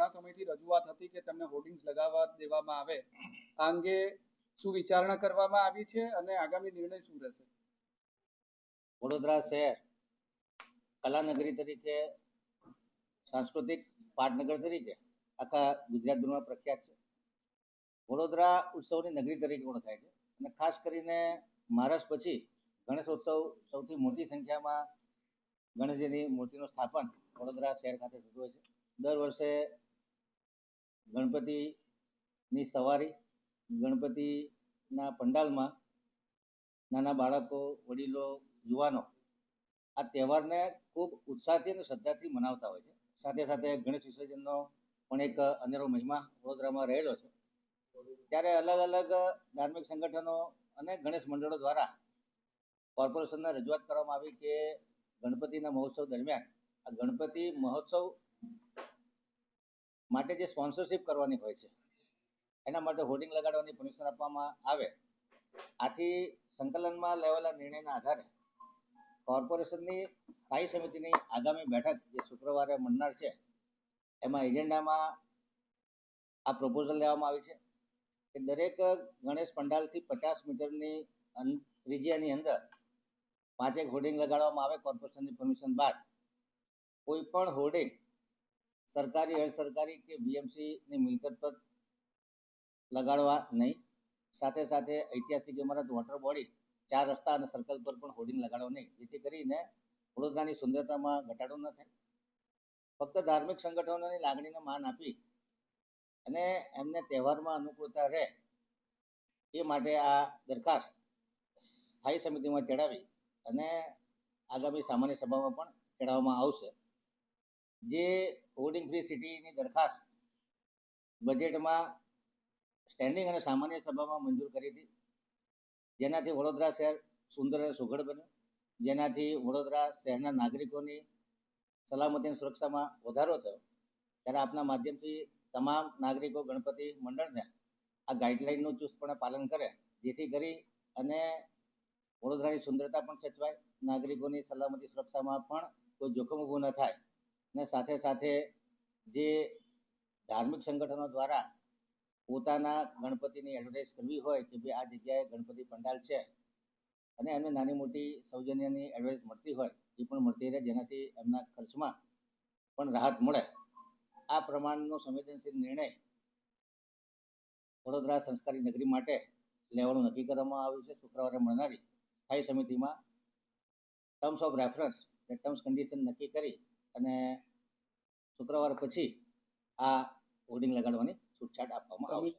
ઘણા સમયથી રજૂઆત હતી કે તેમને હોર્ડિંગ્સ લગાવવા દેવામાં આવે. આ અંગે શું વિચારણા કરવામાં આવી છે અને આગામી નિર્ણય શું રહેશે? વડોદરા શહેર કલાનગરી તરીકે, સાંસ્કૃતિક પાટનગર તરીકે આખા ગુજરાતભરમાં પ્રખ્યાત છે. વડોદરા ઉત્સવની નગરી તરીકે ઓળખાય છે અને ખાસ કરીને મહારાષ્ટ્ર પછી ગણેશોત્સવ સૌથી મોટી સંખ્યામાં ગણેશજીની મૂર્તિનું સ્થાપન વડોદરા શહેર ખાતે થતું હોય છે. દર વર્ષે ગણપતિની સવારી, ગણપતિના પંડાલમાં નાના બાળકો, વડીલો, યુવાનો આ તહેવારને ખૂબ ઉત્સાહથી અને શ્રદ્ધાથી મનાવતા હોય છે. સાથે સાથે ગણેશ વિસર્જનનો પણ એક અનેરો મહિમા વડોદરામાં રહેલો છે. ત્યારે અલગ અલગ ધાર્મિક સંગઠનો અને ગણેશ મંડળો દ્વારા કોર્પોરેશનને રજૂઆત કરવામાં આવી કે ગણપતિના મહોત્સવ દરમિયાન આ ગણપતિ મહોત્સવ માટે જે સ્પોન્સરશિપ કરવાની હોય છે, એના માટે હોર્ડિંગ લગાડવાની પરમિશન આપવામાં આવે, આથી સંકલનમાં લેવાયેલા નિર્ણયના આધારે કોર્પોરેશનની સ્થાયી સમિતિની આગામી બેઠક જે શુક્રવારે મળનાર છે, એમાં એજન્ડામાં આ પ્રપોઝલ લેવામાં આવી છે કે દરેક ગણેશ પંડાલથી પચાસ મીટરની ત્રિજ્યાની અંદર પાંચેક હોર્ડિંગ લગાડવામાં આવે કોર્પોરેશનની પરમિશન બાદ, કોઈ પણ હોર્ડિંગ સરકારી અર્ધ સરકારી કે બીએમસીની મિલકત પર લગાડવા નહીં. સાથે સાથે ઐતિહાસિક ઇમારત વોટર બોડી ચાર રસ્તા અને સર્કલ પર પણ હોર્ડિંગ લગાડવા નહીં. જેથી કરીને વડોદરાની સુંદરતામાં ઘટાડો ન થાય. ફક્ત ધાર્મિક સંગઠનોની લાગણીને માન આપી અને એમને તહેવારમાં અનુકૂળતા રહે એ માટે આ દરખાસ્ત સ્થાયી સમિતિમાં ચડાવી અને આગામી સામાન્ય સભામાં પણ ચડાવવામાં આવશે. જે હોર્ડિંગ ફ્રી સિટીની દરખાસ્ત બજેટમાં સ્ટેન્ડિંગ અને સામાન્ય સભામાં મંજૂર કરી હતી. જેનાથી વડોદરા શહેર સુંદર અને સુઘડ બન્યું. જેનાથી વડોદરા શહેરના નાગરિકોની સલામતી અને સુરક્ષામાં વધારો થયો. ત્યારે આપના માધ્યમથી તમામ નાગરિકો, ગણપતિ મંડળને આ ગાઈડલાઈનનું ચુસ્તપણે પાલન કરે, જેથી કરી અને વડોદરાની સુંદરતા પણ સચવાય, નાગરિકોની સલામતી, સુરક્ષામાં પણ કોઈ જોખમ ઊભું ન થાય. અને સાથે સાથે જે ધાર્મિક સંગઠનો દ્વારા પોતાના ગણપતિની એડવર્ટાઇઝ કરવી હોય કે ભાઈ આ જગ્યાએ ગણપતિ પંડાલ છે અને એમને નાની મોટી સૌજન્યની એડવર્ટાઇઝ મળતી હોય, એ પણ મળતી રહે જેનાથી એમના ખર્ચમાં પણ રાહત મળે. આ પ્રમાણનો સંવેદનશીલ નિર્ણય વડોદરા સંસ્કારી નગરી માટે લેવાનું નક્કી કરવામાં આવ્યું છે. શુક્રવારે મળનારી સ્થાયી સમિતિમાં ટર્મ્સ ઓફ રેફરન્સ કે ટર્મ્સ કન્ડિશન નક્કી કરી અને શુક્રવાર પછી આ હોર્ડિંગ લગાડવાની છૂટછાટ આપવામાં આવશે.